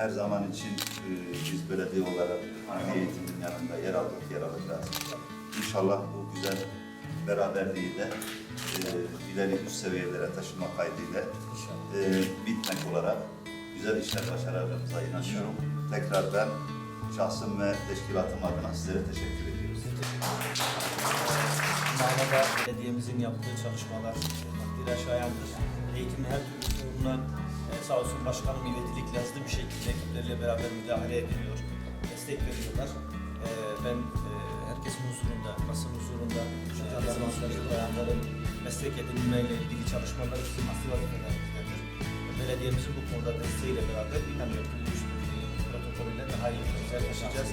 her zaman için e, biz belediye olarak milli eğitimin yanında yer aldık, yer alacağız. İnşallah bu güzel beraberliği de e, ileri üst seviyelere taşıma kaydıyla e, bitmek olarak güzel işler başaracağımıza inanıyorum. Tekrar ben şahsım ve teşkilatım adına sizlere teşekkür ediyoruz. Manada belediyemizin yaptığı çalışmalar takdire şayandır. Eğitimin her türlü sorununa e, sağ olsun başkanım ivedilikle hızlı bir şekilde beraber müdahale ediyor, destek veriyorlar. E, ben e, herkesin huzurunda, basın huzurunda, çocukların, sözcü bayanların meslek edinmeyle ilgili çalışmaları bizim asli vazifelerindendir. Belediyemizin bu konuda desteğiyle beraber inanıyorum ki bu protokolüyle daha iyi güzel yaşayacağız.